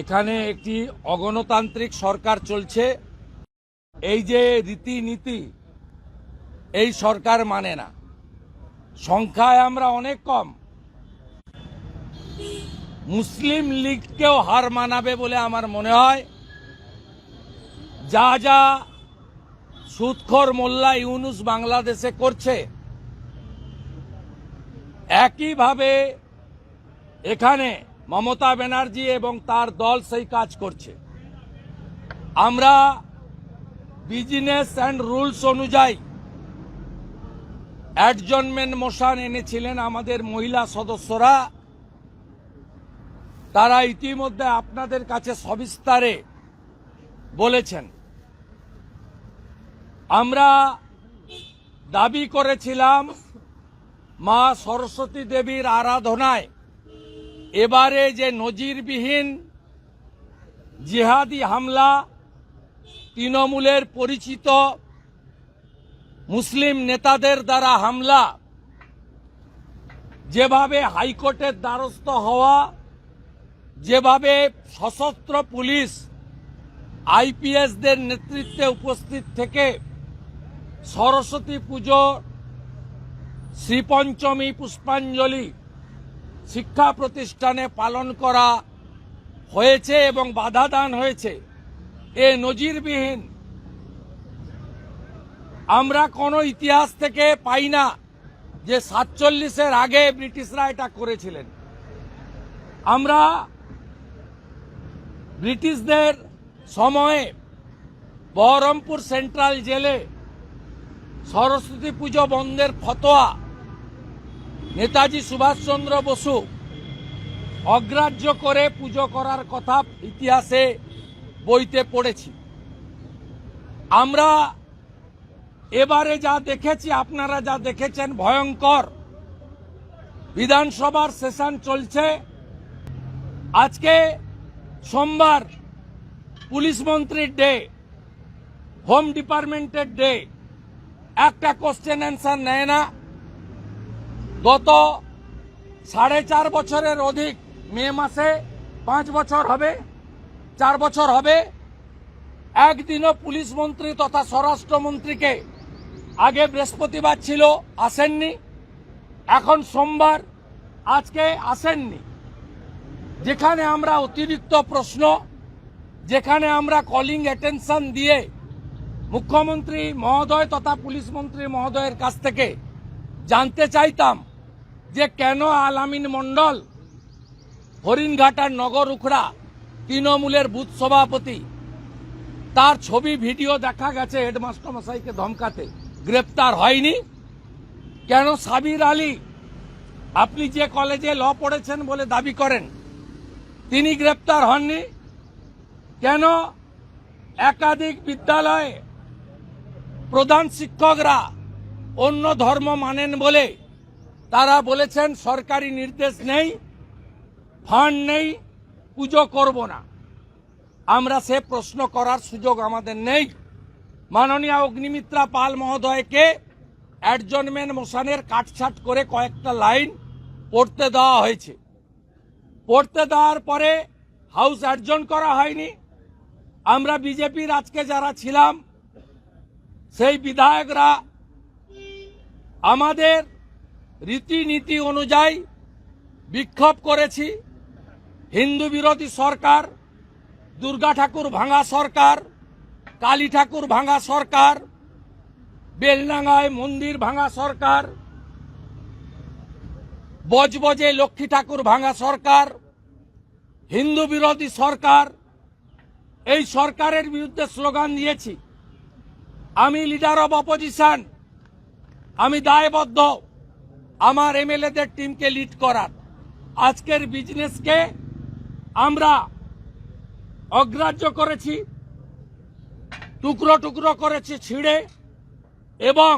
এখানে একটি অগণতান্ত্রিক সরকার চলছে। এই যে রীতিনীতি, এই সরকার মানে না। সংখ্যায় আমরা অনেক কম। মুসলিম লীগকেও হার মানাবে বলে আমার মনে হয়। যা যা সুৎখর মোল্লা ইউনুস বাংলাদেশে করছে, একইভাবে এখানে মমতা ব্যানার্জি এবং তার দল সেই কাজ করছে। আমরা বিজনেস অ্যান্ড রুলস অনুযায়ী অ্যাডজনমেন্ট মোশন এনেছিলেন আমাদের মহিলা সদস্যরা। তারা ইতিমধ্যে আপনাদের কাছে সবিস্তারে বলেছেন। আমরা দাবি করেছিলাম মা সরস্বতী দেবীর আরাধনায় এবারে যে নজিরবিহীন জিহাদি হামলা তৃণমূলের পরিচিত মুসলিম নেতাদের দ্বারা হামলা, যেভাবে হাইকোর্টের দ্বারস্থ হওয়া, যেভাবে সশস্ত্র পুলিশ আইপিএসদের নেতৃত্বে উপস্থিত থেকে সরস্বতী পুজো, শ্রীপঞ্চমী পুষ্পাঞ্জলি শিক্ষা প্রতিষ্ঠানে পালন করা হয়েছে এবং বাধা দান হয়েছে। এ নজিরবিহীন। আমরা কোনো ইতিহাস থেকে পাই না যে সাতচল্লিশের আগে ব্রিটিশরা এটা করেছিলেন। আমরা ব্রিটিশদের সময়ে বহরমপুর সেন্ট্রাল জেলে সরস্বতী পুজো বন্ধের ফতোয়া নেতাজি সুভাষচন্দ্র বসু অগ্রাহ্য করে পুজো করার কথা ইতিহাসে বইতে পড়েছি। আমরা এবারে যা দেখেছি, আপনারা যা দেখেছেন, ভয়ঙ্কর। বিধানসভার সেশন চলছে। আজকে সোমবার, পুলিশ মন্ত্রীর ডে, হোম ডিপার্টমেন্টের ডে। একটা কোশ্চেন অ্যান্সার নেয় না। গত সাড়ে চার বছরের অধিক মে মাসে পাঁচ বছর হবে, চার বছর হবে। একদিনও পুলিশ মন্ত্রী তথা স্বরাষ্ট্রমন্ত্রীকে আগে বৃহস্পতিবার ছিল আসেননি, এখন সোমবার আজকে আসেননি। যেখানে আমরা অতিরিক্ত প্রশ্ন, যেখানে আমরা কলিং অ্যাটেনশন দিয়ে মুখ্যমন্ত্রী মহোদয় তথা পুলিশ মন্ত্রী মহোদয়ের কাছ থেকে জানতে চাইতাম যে কেন আলামিন মণ্ডল, হরিণঘাটার নগর উখড়া তৃণমূলের বুথ সভাপতি, তার ছবি, ভিডিও দেখা গেছে হেডমাস্টার মশাইকে ধমকাতে। গ্রেপ্তার হয়নি। কেন সাবির আলী, আপনি যে কলেজে ল পড়েছেন বলে দাবি করেন, তিনি গ্রেপ্তার হননি? কেন একাধিক বিদ্যালয়ে প্রধান শিক্ষকরা অন্য ধর্ম মানেন বলে তারা বলেছেন সরকারি নির্দেশ নেই ফান্ড নেই, পুজো করব না। আমরা সে প্রশ্ন করার সুযোগ আমাদের নেই। মাননীয় অগ্নিমিত্রা পাল মহোদয়কে অ্যাডজনমেন্ট মোশনের কাটছাট করে কয়েকটা লাইন পড়তে দেওয়া হয়েছে। পড়তে দেওয়ার পরে হাউস অ্যাডজন করা হয়নি। আমরা বিজেপির আজকে যারা ছিলাম, সেই বিধায়করা আমাদের রীতিনীতি অনুযায়ী বিক্ষোভ করেছি। হিন্দু বিরোধী সরকার, দুর্গা ঠাকুর ভাঙা সরকার, কালী ঠাকুর ভাঙা সরকার, বেলডাঙ্গায় মন্দির ভাঙা সরকার, বজবজে লক্ষ্মী ঠাকুর ভাঙা সরকার, হিন্দু বিরোধী সরকার, এই সরকারের বিরুদ্ধে স্লোগান দিয়েছি। আমি লিডার অব অপোজিশন আমি দায়বদ্ধ। আমার এমএলএদের টিমকে লিড করার। আজকের বিজনেসকে আমরা অগ্রাহ্য করেছি, টুকরো টুকরো করেছি ছিঁড়ে এবং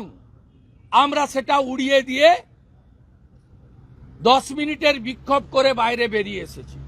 আমরা সেটা উড়িয়ে দিয়ে দশ মিনিটের বিক্ষোভ করে বাইরে বেরিয়ে এসেছি।